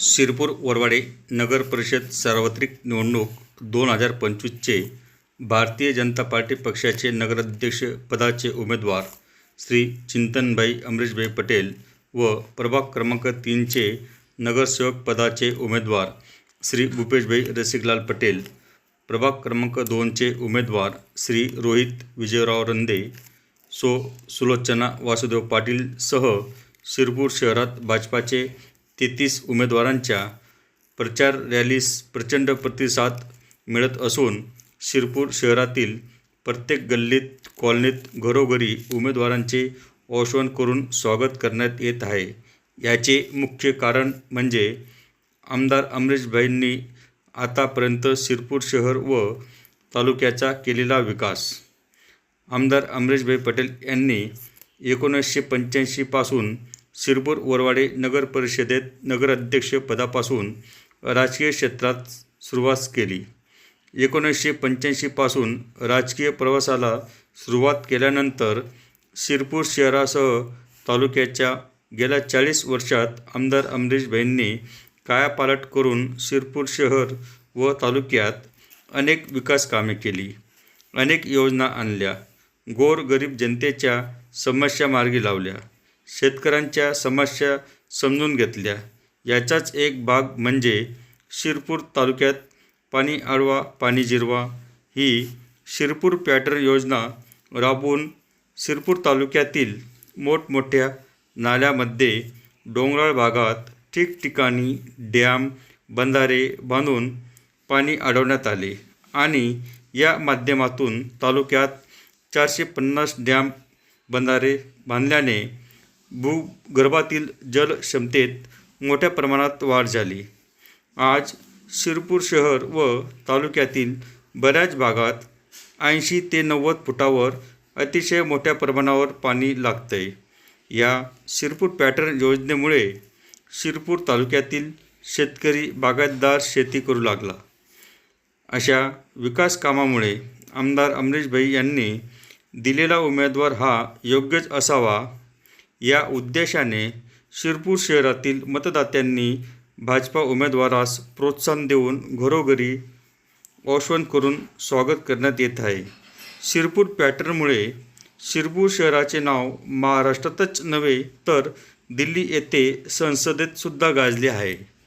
शिरपूर वरवाडे नगर परिषद सार्वत्रिक निवडणूक दोन हजार पंचवीसचे भारतीय जनता पार्टी पक्षाचे नगराध्यक्ष पदाचे उमेदवार श्री चिंतनभाई अमरीशभाई पटेल व प्रभाग क्रमांक तीनचे नगरसेवक पदाचे उमेदवार श्री भूपेशभाई रसिकलाल पटेल प्रभाग क्रमांक दोनचे उमेदवार श्री रोहित विजयराव रंदे सो सुलोचना वासुदेव पाटीलसह शिरपूर शहरात भाजपाचे तेहतीस उमेदवारांच्या प्रचार रॅलीस प्रचंड प्रतिसाद मिळत असून शिरपूर शहरातील प्रत्येक गल्लीत कॉलनीत घरोघरी उमेदवारांचे औषण करून स्वागत करण्यात येत आहे. याचे मुख्य कारण म्हणजे आमदार अमरीशभाईंनी आतापर्यंत शिरपूर शहर व तालुक्याचा केलेला विकास. आमदार अमरीशभाई पटेल यांनी एकोणीसशे पंच्याऐंशीपासून शिरपूर वरवाडे नगर परिषदेत नगराध्यक्षपदापासून राजकीय क्षेत्रात सुरुवात केली. एकोणीसशे पंच्याऐंशीपासून राजकीय प्रवासाला सुरुवात केल्यानंतर शिरपूर शहरासह तालुक्याच्या गेल्या चाळीस वर्षात आमदार अमरीशभाईंनी कायापालट करून शिरपूर शहर व तालुक्यात अनेक विकास कामे केली. अनेक योजना आणल्या. गोरगरीब जनतेच्या समस्या मार्गी लावल्या. शेतकऱ्यांच्या समस्या समजून घेतल्या. याचाच एक भाग म्हणजे शिरपूर तालुक्यात पाणी आडवा पाणी जिरवा ही शिरपूर पॅटर्न योजना राबवून शिरपूर तालुक्यातील मोठमोठ्या नाल्यामध्ये डोंगराळ भागात ठिकठिकाणी डॅम बंधारे बांधून पाणी अडवण्यात आले आणि या माध्यमातून तालुक्यात चारशे पन्नास डॅम बंधारे बांधल्याने भूगर्भातील जलक्षमतेत मोठ्या प्रमाणात वाढ झाली. आज शिरपूर शहर व तालुक्यातील बऱ्याच भागात ऐंशी ते नव्वद फुटावर अतिशय मोठ्या प्रमाणावर पाणी लागतंय. या शिरपूर पॅटर्न योजनेमुळे शिरपूर तालुक्यातील शेतकरी बागायतदार शेती करू लागला. अशा विकास कामामुळे आमदार अमरीशभाई यांनी दिलेला उमेदवार हा योग्यच असावा या उद्देशाने शिरपूर शहरातील मतदात्यांनी भाजपा उमेदवारास प्रोत्साहन देऊन घरोघरी औषण करून स्वागत करण्यात येत आहे. शिरपूर पॅटर्नमुळे शिरपूर शहराचे नाव महाराष्ट्रातच नव्हे तर दिल्ली येथे संसदेतसुद्धा गाजले आहे.